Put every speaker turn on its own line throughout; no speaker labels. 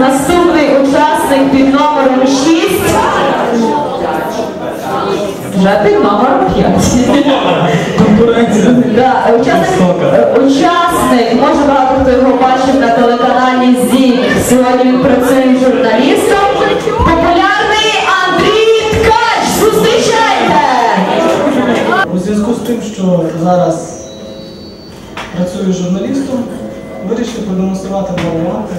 наступний учасник під номером 6. Вже під номером 5.
Конкуренція.
Да, учасник, е, учасник, може багато хто його бачив на телеканалі ЗІК. Сьогодні він працює журналістом. Популярний Андрій Ткач. Зустрічайте!
У зв'язку з тим, що зараз працюю журналістом, вирішив продемонструвати варіанти.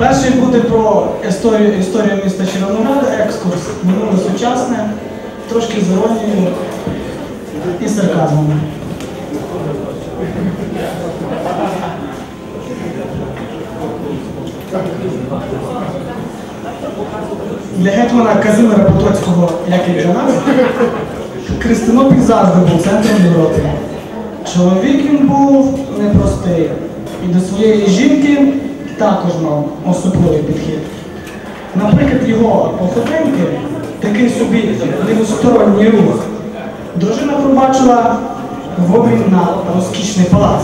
Перший буде про історію, історію міста Червоноград, екскурс, минуле сучасне, трошки з іронією і сарказмом. Для гетьмана Казимира Потоцького, як і для нас, Христинопіль завжди був центром Європи. Чоловік він був непростий. І до своєї жінки також мав особливий підхід. Наприклад, його охотинки такий собі лівосторонній рух. Дружина пробачила в обмін на розкішний палац.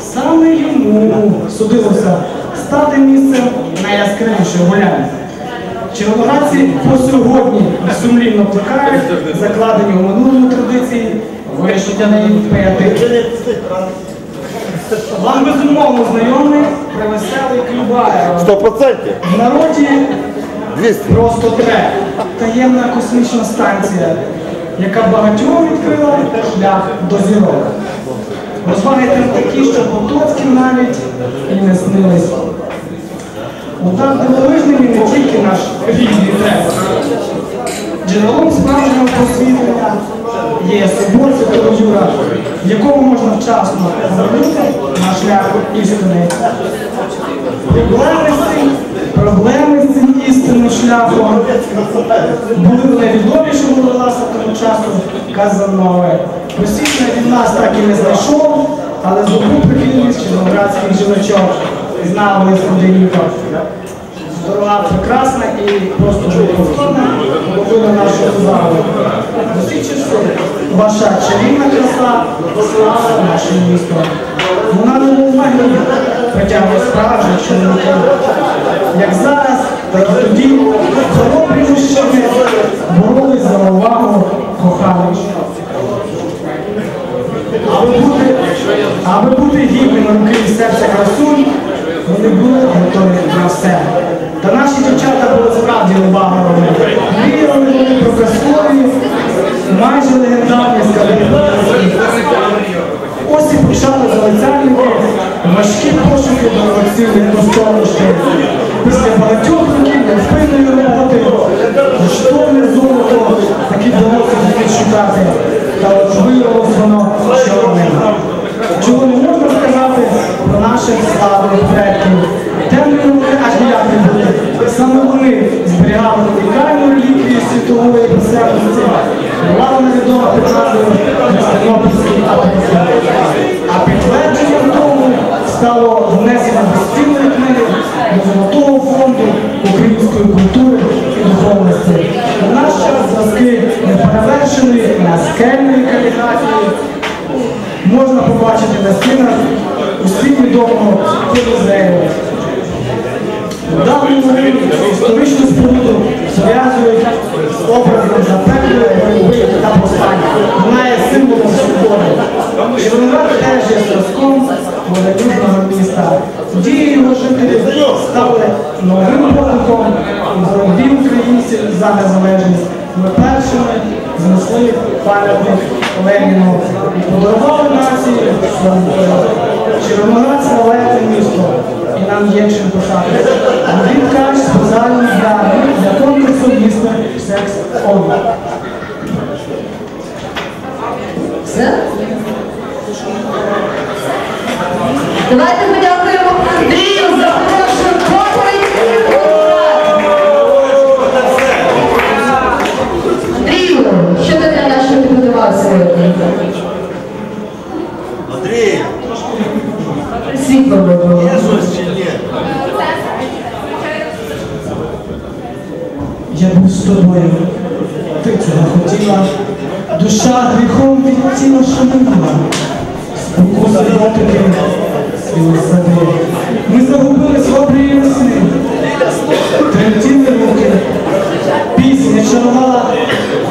Саме йому судилося стати місцем найяскравішої гуляння. Червоноградці по сьогодні сумлінно плекають закладені у минулому традиції вирішення вишитяний п'яти. Вам безумовно знайомий привеселий Клюбаєв.
Сто процентів.
В народі
200.
просто тре. Таємна космічна станція, яка багатьом відкрила шлях до зірок. Розваги там такі, що Потоцьким навіть і не снились. Отак дивовижним і не тільки наш рідний трек. Джерелом справжнього просвітлення є Юра, в якому можна вчасно звернути на шлях істини. Проблеми з цим, проблеми з цим істинним шляхом були найвідомі, що водолаза того часу Казанове. Просвітлення від нас так і не знайшов, але здобув прихильність червоноградських жіночок. Знав лист Оденіка. Дорога прекрасна і просто неповторна половина нашого залу. Ваша чарівна краса слава наше місто. Вона не магія, притягує справжніх чоловіків. Як зараз, так тоді хоробрі мужчини боролись за увагу коханих. Аби бути, аби бути гідним руки і серця красунь, вони були готові на все. Та наші дівчата були справді небагатими. Мріяли вони про казкові, майже легендарні скали. Ось і почали залицяльники важкі пошуки до вакцини коштовностей. Після багатьох років невпинної роботи, штовне золото, безцінної книги до Золотого фонду української культури і духовності. У наш час зразки неперевершеної наскельної каліграфії можна побачити на стінах усім відомого колізею. В давньому Римі історичну споруду зв'язують з образом запеклої боротьби та повстання. Вона є символом свободи. Червоноград теж є зразком молодіжного міста. Дії його жителів стали новим подихом у боротьбі українців за незалежність. Ми першими знесли пам'ятник Леніну і подарували нації. Червоноград славетне місто, і нам є чим пишати. Андрій Ткач спеціально для, для конкурсу міста секс онлайн.
Все? Давайте подякуємо Андрію за хорошу доповідь. Андрію, що ти для нас що підготував сьогодні?
Андрій,
Світло було.
є щось чи ні?
Я був з тобою, ти цього хотіла, душа гріхом від тіла шумила, спокуси дотики, свій сади. Ми загубили свої весни. Тремтіли руки, пісня чарувала,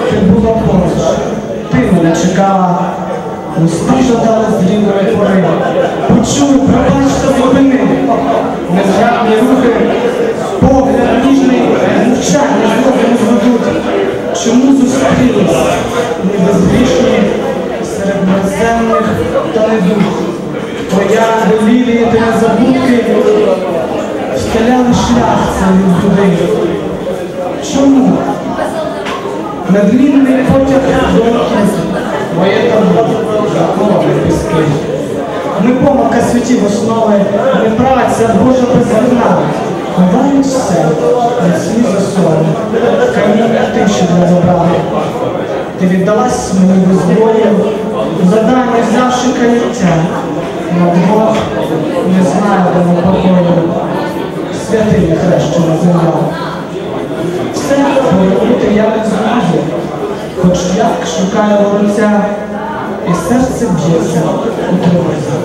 ти була поруч. Ти мене чекала, уста жадали з рідної пори. Почули, пробачте, зупини. Незграбні рухи, погляд ніжний, мовчання злоги зведуть. Чому зустрілись, ніби згрішні серед мерзенних та недух? Та встеляли шлях цей туди. Чому? Надлінний потяг до моє табу, закони піски. Не помилка святів основи, не праця Божа безвина. Ховають все, сліза сон, каміння тиші не забрали. Ти віддалась мені без бою, задання взявши каяття. На двох не знаю, де ми покою, святиня хрещена земля. Все повернути я не зможу, хоч як шукаю воротця, і серце б'ється у тривозі.